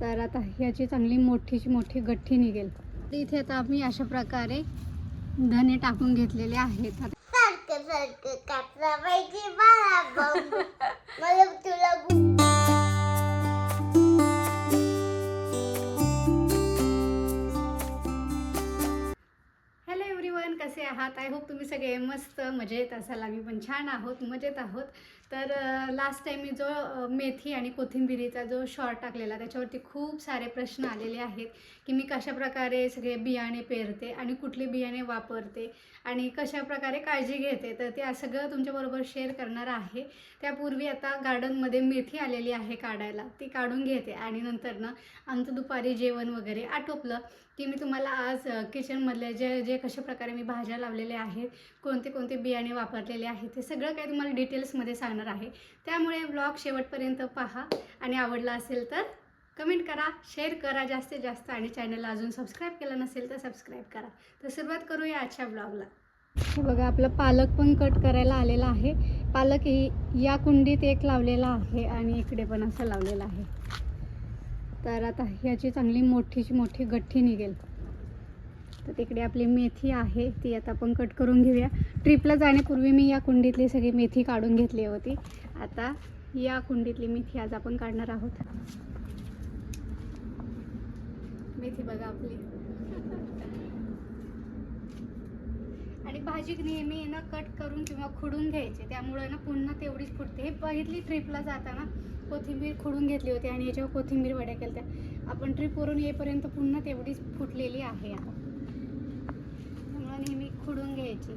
तर आता ह्याची चांगली मोठीची मोठी गठ्ठी निघेल. इथे आता आम्ही अशा प्रकारे धने टाकून घेतलेले आहेत. सारखं सारखं कापला पाहिजे मला तुला कसे आहात. आय होप तुम्ही सगळे मस्त मजेत असाल. आम्ही पण छान आहोत मजेत आहोत. तर लास्ट टाईम मी जो मेथी आणि कोथिंबिरीचा जो शॉर्ट टाकलेला त्याच्यावरती खूप सारे प्रश्न आलेले आहेत की मी कशाप्रकारे सगळे बियाणे पेरते आणि कुठले बियाणे वापरते आणि कशाप्रकारे काळजी घेते. तर ते सगळं तुमच्याबरोबर शेअर करणार आहे. त्यापूर्वी आता गार्डनमध्ये मेथी आलेली आहे काढायला. ती काढून घेते आणि नंतर ना आमचं दुपारी जेवण वगैरे आटोपलं. की मी तुम्हाला आज किचनमधल्या जे जे कशा प्रकारे मी भाज्या लावलेल्या आहेत कोणते कोणते बियाणे वापरलेले आहेत ते सगळं काही तुम्हाला डिटेल्समध्ये सांगणार आहे. त्यामुळे ब्लॉग शेवटपर्यंत पहा आणि आवडला असेल तर कमेंट करा शेअर करा जास्तीत जास्त आणि चॅनलला अजून सबस्क्राईब केलं नसेल तर सबस्क्राईब करा. तर सुरुवात करूया आजच्या ब्लॉगला. हे बघा आपलं पालक पण कट करायला आलेला आहे. पालक ही या कुंडीत एक लावलेला आहे आणि इकडे पण असं लावलेलं आहे. तर आता ह्याची चांगली मोठीची मोठी गठ्ठी निघेल. तर तिकडे आपली मेथी आहे ती आता आपण कट करून घेऊया. ट्रिपला जाण्यापूर्वी मी या कुंडीतली सगळी मेथी काढून घेतली होती. आता या कुंडीतली मेथी आज आपण काढणार आहोत. मेथी बघा आपली. आणि भाजी नेहमी ना कट करून किंवा खुडून घ्यायची. त्यामुळे ना पुन्हा तेवढीच फुटते. हे पहिली ट्रिपला जाताना कोथिंबीर खुडून घेतली होती आणि याच्यावर कोथिंबीर वड्या केल्या त्या आपण ट्रिपवरून येईपर्यंत पुन्हा तेवढीच फुटलेली आहे आता. त्यामुळे नेहमी खुडून घ्यायची.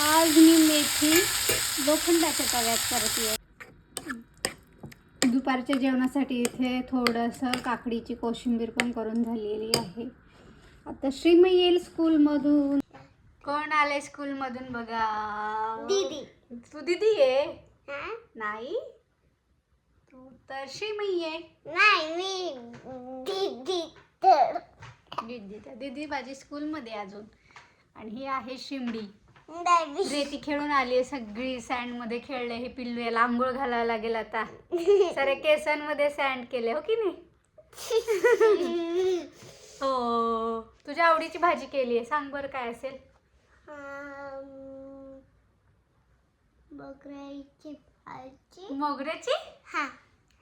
आज मी मेथी लोखंडाच्या तव्यात करते दुपारच्या जेवणासाठी इथे थोडंसं काकडीची कोशिंबीर पण करून झालेली आहे. आता श्रीमय येईल स्कूलमधून. कोण आले स्कूलमधून बघा? दीदी. तू दिदी आहे? हा? नाही? तू तर श्रीमय आहे नाही मी दीदी तर. दिदी तर दिदी माझी स्कूलमध्ये अजून. आणि ही आहे शिमडी. रेती खेळून आली सगळी. सँडमध्ये खेळले हे पिल्लू याला आंघोळ घालायला लागेल आता. सारे केसांमध्ये सँड केले हो की नाही? हो. तुझ्या आवडीची भाजी केली आहे सांग बरं काय असेल. अम, बकऱ्याची भाजी. मोगऱ्याची? हा.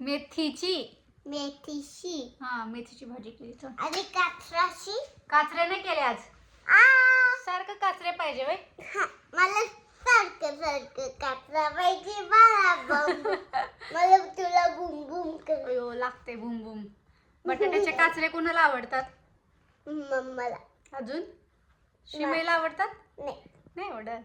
मेथीची. मेथीची. हा मेथीची भाजी केली. आणि काचराची. काचरे नाही केले आज? आ! सारखं काचरे पाहिजे वय हा, मला सारखं सारखं कापला पाहिजे मला मला तुला बुम बुम कर. अयो लागते बुम बुम. बटाट्याचे काचरे कोणाला आवडतात? मम्माला. अजून? शिमेला आवडतात? नाही. नाही आवडत.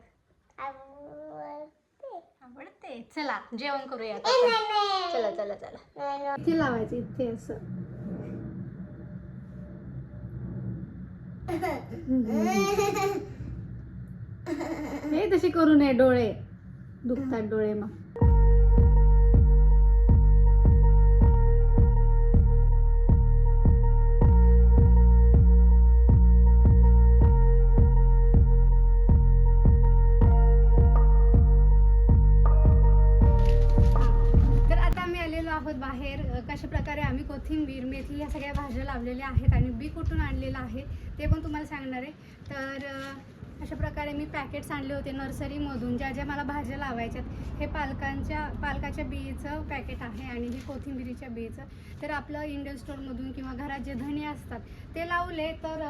आवडते. आवडते. चला जेवण करूया आता ए, आपण. नाही, नाही. चला चला चला. नाही, नाही. इथे लावायचं इथे असं. हे तशी करू नये डोळे. दुखतात डोळे मग. कोथिंबीर या सगळ्या भाज्या लावलेल्या आहेत आणि बी कुठून आणलेलं आहे ते पण तुम्हाला सांगणार आहे. तर अशा प्रकारे मी पॅकेट्स आणले होते नर्सरीमधून ज्या ज्या मला भाज्या लावायच्यात हे पालकांच्या पालकाच्या बियेचं पॅकेट आहे आणि हे कोथिंबिरीच्या बियेचं तर आपलं इंडियन स्टोअरमधून किंवा घरात जे धणे असतात ते लावले तर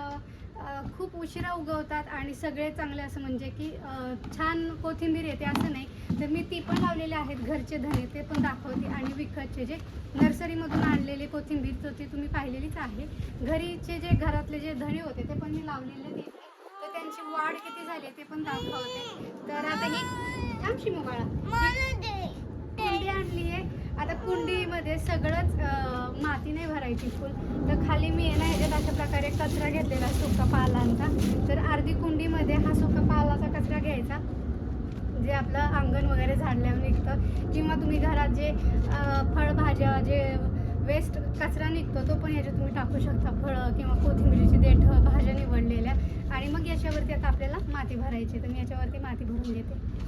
खूप उशिरा उगवतात आणि सगळे चांगले असं म्हणजे की छान कोथिंबीर येते असं नाही. तर मी ती पण लावलेले आहेत घरचे धणे ते पण दाखवते. आणि विकतचे जे नर्सरीमधून आणलेले कोथिंबीर तर ती तुम्ही पाहिलेलीच आहे. घरीचे जे घरातले जे धणे होते ते पण मी लावलेले ते त्यांची वाढ किती झाली ते पण दाखवते. तर आता ही थांबशी. कुंडी आणली आहे. आता कुंडीमध्ये सगळंच माती नाही भरायची फुल. तर खाली मी ना ह्याच्यात अशा प्रकारे कचरा घेतलेला सुका पालांचा. तर अर्धी कुंडीमध्ये हा सुका पालाचा कचरा घ्यायचा. जे आपलं अंगण वगैरे झाडल्यावर निघतं. किंवा तुम्ही घरात जे फळभाज्या जे वेस्ट कचरा निघतो तो पण याच्यात तुम्ही टाकू शकता. फळं किंवा कोथिंबीरीची देठं भाज्या निवडलेल्या. आणि मग याच्यावरती आता आपल्याला माती भरायची तर मी याच्यावरती माती भरून घेते.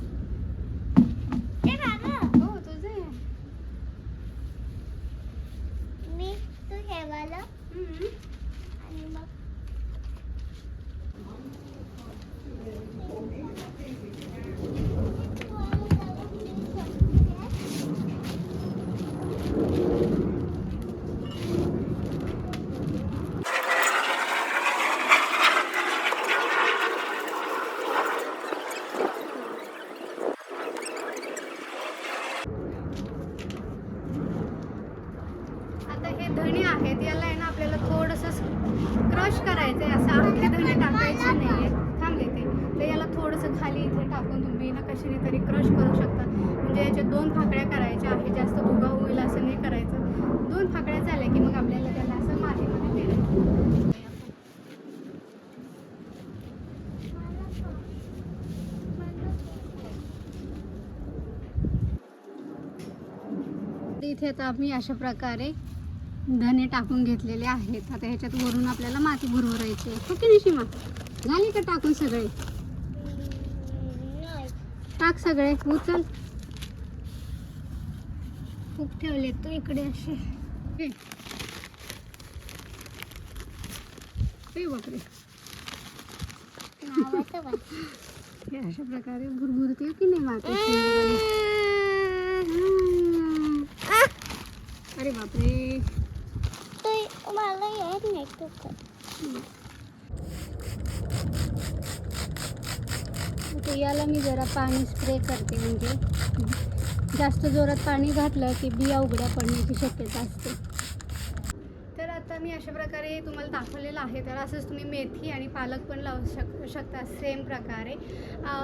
टाकून तुम्ही ना कशाने तरी क्रश करू शकता. म्हणजे याच्यात दोन फाकड्या करायच्या आहे जास्त भुगा होईल असं नाही करायचं. दोन फाकड्या झाल्या की मग आपल्याला त्याला असं मातीमध्ये दिलं इथे आता आम्ही अशा प्रकारे धने टाकून घेतलेले आहेत. आता ह्याच्यात वरून आपल्याला माती भरभरायची आहे. हो की नाही शिमा झाली का टाकून सगळे? टाक सगळे उचल. खूप ठेवले तू इकडे असे. बापरे. हे अशा प्रकारे भुरभुरते की नाही माती अरे बापरे. तू मला येत नाही तर याला मी जरा पाणी स्प्रे करते म्हणजे. जास्त जोरात पाणी घातलं की बिया उघड्या पडण्याची शक्यता असते. तर आता मी अशा प्रकारे तुम्हाला दाखवलेलं आहे. तर असंच तुम्ही मेथी आणि पालक पण लावू शक शकता. सेम प्रकारे.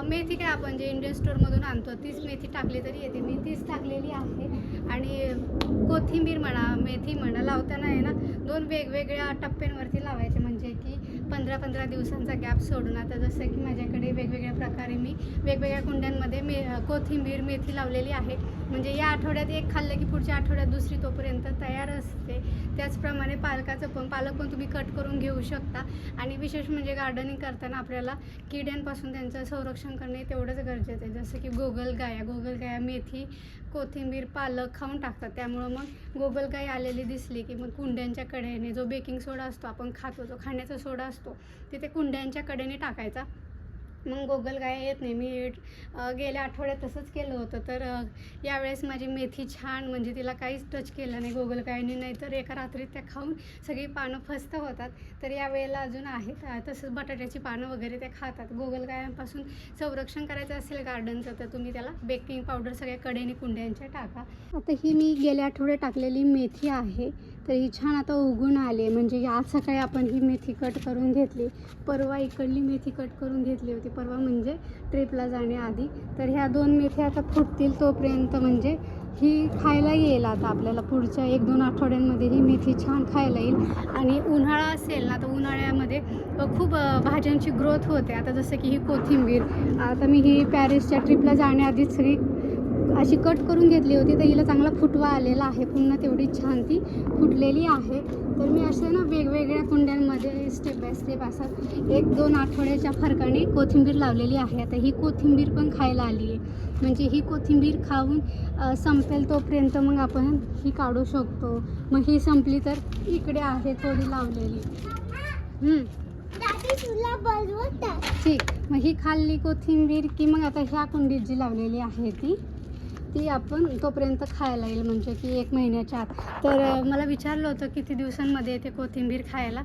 मेथी काय आपण जे इंडियन स्टोरमधून आणतो तीच मेथी टाकली तरी येते. मी तीच टाकलेली आहे. आणि कोथिंबीर म्हणा मेथी म्हणा लावताना आहे ना दोन वेगवेगळ्या टप्प्यांवरती लावायचे. पंधरा पंधरा दिवसांचा गॅप सोडून आता जसं की माझ्याकडे वेगवेगळ्या प्रकारे मी वेगवेगळ्या कुंड्यांमध्ये मे कोथिंबीर मेथी लावलेली आहे. म्हणजे या आठवड्यात एक खाल्लं की पुढच्या आठवड्यात दुसरी तोपर्यंत तयार असते. त्याचप्रमाणे पालकाचं पण पालक पण तुम्ही कट करून घेऊ शकता. आणि विशेष म्हणजे गार्डनिंग करताना आपल्याला किड्यांपासून त्यांचं संरक्षण करणे तेवढंच गरजेचं आहे. जसं की गोगलगाया गोगलगाया मेथी कोथिंबीर पालक खाऊन टाकतात. त्यामुळं मग गोगलगाय आलेली दिसली की मग कुंड्यांच्या कडेने जो बेकिंग सोडा असतो आपण खातो जो खाण्याचा सोडा असतो तिथे कुंड्यांच्या कडेने टाकायचा. मग गोगलगाय येत नाही. मी गेल्या आठवड्यात तसंच केलं होतं. तर यावेळेस माझी मेथी छान म्हणजे तिला काहीच टच केलं नाही. गोगलगायने नाही तर एका रात्रीत त्या खाऊन सगळी पानं फस्त होतात. तर यावेळेला अजून आहेत. तसंच बटाट्याची पानं वगैरे त्या खातात. गोगलगायांपासून संरक्षण करायचं असेल गार्डनचं तर तुम्ही त्याला बेकिंग पावडर सगळ्या कडेने कुंड्यांच्या टाका. आता ही मी गेल्या आठवड्यात टाकलेली मेथी आहे. तर ही छान आता उगून आले. म्हणजे आज सकाळी आपण ही मेथी कट करून घेतली. परवा इकडली मेथी कट करून घेतली होती. परवा म्हणजे ट्रिपला जाण्याआधी तर ह्या दोन मेथ्या आता फुटतील तोपर्यंत म्हणजे ही खायला येईल आता आपल्याला. पुढच्या एक दोन आठवड्यांमध्ये ही मेथी छान खायला येईल. आणि उन्हाळा असेल ना तर उन्हाळ्यामध्ये खूप भाज्यांची ग्रोथ होते. आता जसं की ही कोथिंबीर. आता मी ही पॅरिसच्या ट्रिपला जाण्याआधीच सगळी अशी कट करून घेतली होती तर हिला चांगला फुटवा आलेला आहे. पुन्हा तेवढी छान ती फुटलेली आहे. तर मी असे ना वेगवेगळ्या कुंड्यांमध्ये स्टेप बाय स्टेप असं एक दोन आठवड्याच्या फरकाने कोथिंबीर लावलेली आहे. आता ही कोथिंबीर पण खायला आली आहे. म्हणजे ही कोथिंबीर खाऊन संपेल तोपर्यंत मग आपण ही काढू शकतो. मग ही संपली तर इकडे आहे थोडी लावलेली. ठीक. मग ही खाल्ली कोथिंबीर की मग आता ह्या कुंडीत जी लावलेली आहे ती ती आपण तोपर्यंत खायला येईल म्हणजे की एक महिन्याच्या आत. तर मला विचारलं होतं किती दिवसांमध्ये येते कोथिंबीर खायला.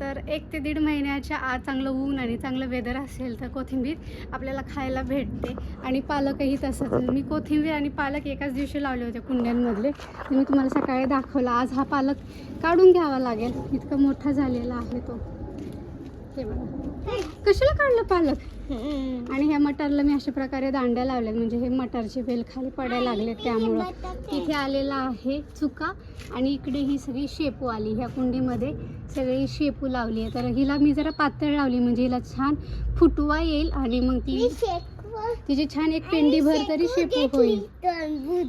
तर एक ते दीड महिन्याच्या आत चांगलं ऊन आणि चांगलं वेदर असेल तर कोथिंबीर आपल्याला खायला भेटते. आणि पालकही तसंच. मी कोथिंबीर आणि पालक एकाच दिवशी लावले होते कुंड्यांमधले. मी तुम्हाला सकाळी दाखवला. आज हा पालक काढून घ्यावा लागेल. इतका मोठा झालेला आहे तो. हे बघा. कशाला काढलं पालक? आणि ह्या मटारला मी अशा प्रकारे दांड्या लावल्या म्हणजे हे मटारचे वेल खाली पडायला लागले त्यामुळं. इथे आलेला आहे चुका. आणि इकडे ही सगळी शेपू आली. ह्या कुंडीमध्ये सगळी शेपू लावली आहे. तर हिला मी जरा पातळ लावली. म्हणजे हिला छान फुटवा येईल आणि मग ती तिची छान एक पेंडी भर तरी शेपू होईल.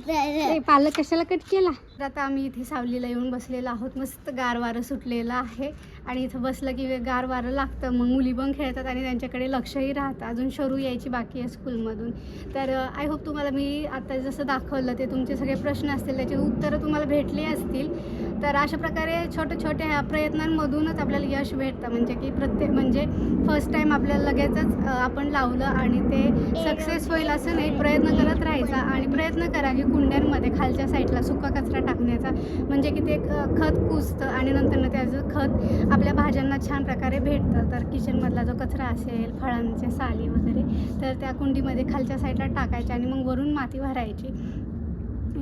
ए, पालक कशाला कट केला? तर आता आम्ही इथे सावलीला येऊन बसलेलो आहोत. मस्त गार वारं सुटलेलं आहे. आणि इथं बसलं की गार वारं लागतं. मग मुली पण खेळतात आणि त्यांच्याकडे लक्षही राहतं. अजून शरू यायची बाकी आहे स्कूलमधून. तर आय होप तुम्हाला मी आता जसं दाखवलं ते तुमचे सगळे प्रश्न असतील त्याची उत्तरं तुम्हाला भेटली असतील. तर अशा प्रकारे छोटे छोटे ह्या प्रयत्नांमधूनच आपल्याला यश भेटतं. म्हणजे की प्रत्येक म्हणजे फर्स्ट टाईम आपल्याला लगेचच आपण लावलं आणि ते सक्सेस होईल असं नाही. प्रयत्न करत राहायचा आणि प्रयत्न करा की कुंड्यांमध्ये खालच्या साईडला सुका कचरा टाकण्याचा. म्हणजे की ते खत कुजतं आणि नंतर त्याचं खत आपल्या भाज्यांना छान प्रकारे भेटतं. तर किचनमधला जो कचरा असेल फळांचे साली वगैरे तर त्या कुंडीमध्ये खालच्या साईडला टाकायच्या आणि मग वरून माती भरायची.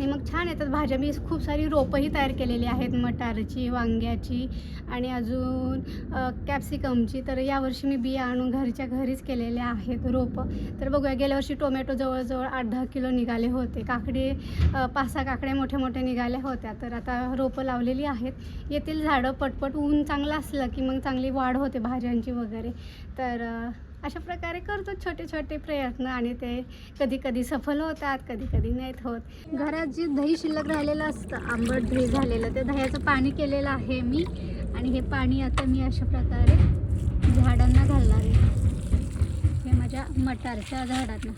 आणि मग छान येतात भाज्या. मी खूप सारी रोपंही तयार केलेली आहेत. मटारची वांग्याची आणि अजून कॅप्सिकमची तर यावर्षी मी बिया आणून घरच्या घरीच केलेल्या आहेत रोपं. तर बघूया गेल्या वर्षी टोमॅटो जवळजवळ आठ दहा किलो निघाले होते. काकडे पाच सहा काकड्या मोठ्या मोठ्या निघाल्या होत्या. तर आता रोपं लावलेली आहेत. येथील झाडं पटपट ऊन चांगलं असलं की मग चांगली वाढ होते भाज्यांची वगैरे. तर अशा प्रकारे करतो छोटे छोटे प्रयत्न आणि ते कधी कधी सफल होतात कधी कधी नाहीत होत. घरात जे दही शिल्लक राहिलेलं असतं आंबट दही झालेलं ते दह्याचं पाणी केलेलं आहे मी. आणि हे पाणी आता मी अशा प्रकारे झाडांना घालणार आहे. हे माझ्या मटारच्या झाडांना.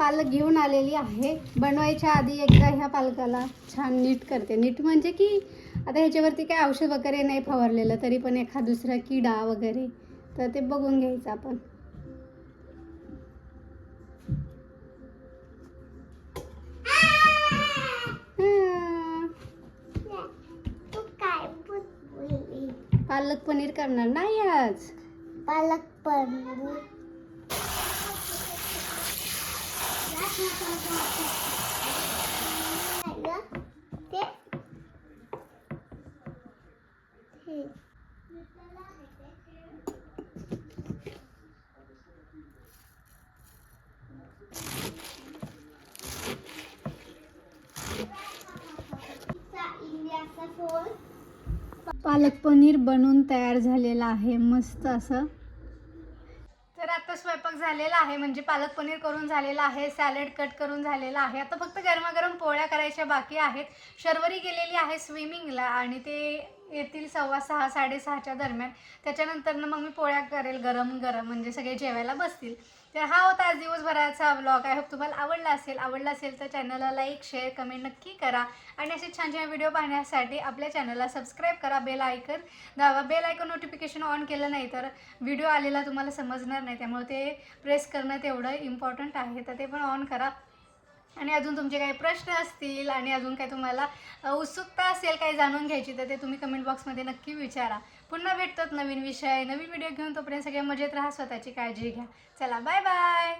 पालक घेऊन आलेली आहे. बनवायच्या आधी एकदा ह्या पालकाला छान नीट करते. नीट म्हणजे की आता ह्याच्यावरती काय औषध वगैरे नाही फवारलेलं तरी पण एखाद दुसरा किडा वगैरे तर ते बघून घ्यायचं आपण. पालक पनीर करणार. नाही आज. पालक पनीर ते हे. इंडियाचा फोन पालक पनीर बनून तयार झालेलं आहे. मस्त असं तर आता स्वयंपाक झालेला आहे म्हणजे पालक पनीर करून झालेला आहे सॅलड कट करून झालेला आहे. आता फक्त गरमागरम पोळ्या करायच्या बाकी आहेत. शर्वरी गेलेली आहे स्विमिंगला आणि ते येतील सव्वा सहा साडेसहाच्या दरम्यान. त्याच्यानंतर मग मी पोळ्या करेल गरम गरम म्हणजे सगळे जेवायला बसतील. तर हा होता आज दिवसभराचा ब्लॉग आय होप तुम्हाला आवडला असेल आवडला असेल तर चॅनलला लाईक शेअर कमेंट नक्की करा. आणि असे छान छान व्हिडिओ पाहण्यासाठी आपल्या चॅनलला सबस्क्राईब करा बेल आयकन दावा बेल आयकन नोटिफिकेशन ऑन केलं नाही तर व्हिडिओ आलेला तुम्हाला समजणार नाही. त्यामुळे ते प्रेस करणं तेवढं इम्पॉर्टंट आहे. तर ते पण ऑन करा. आणि अजून तुमचे काही प्रश्न असतील आणि अजून काही तुम्हाला उत्सुकता असेल काही जाणून घ्यायची तर ते तुम्ही कमेंट बॉक्समध्ये नक्की विचारा. पुन्हा भेटतात नवीन विषय नवीन व्हिडिओ घेऊन तोपर्यंत सगळे मजेत राहा स्वतःची काळजी घ्या. चला बाय बाय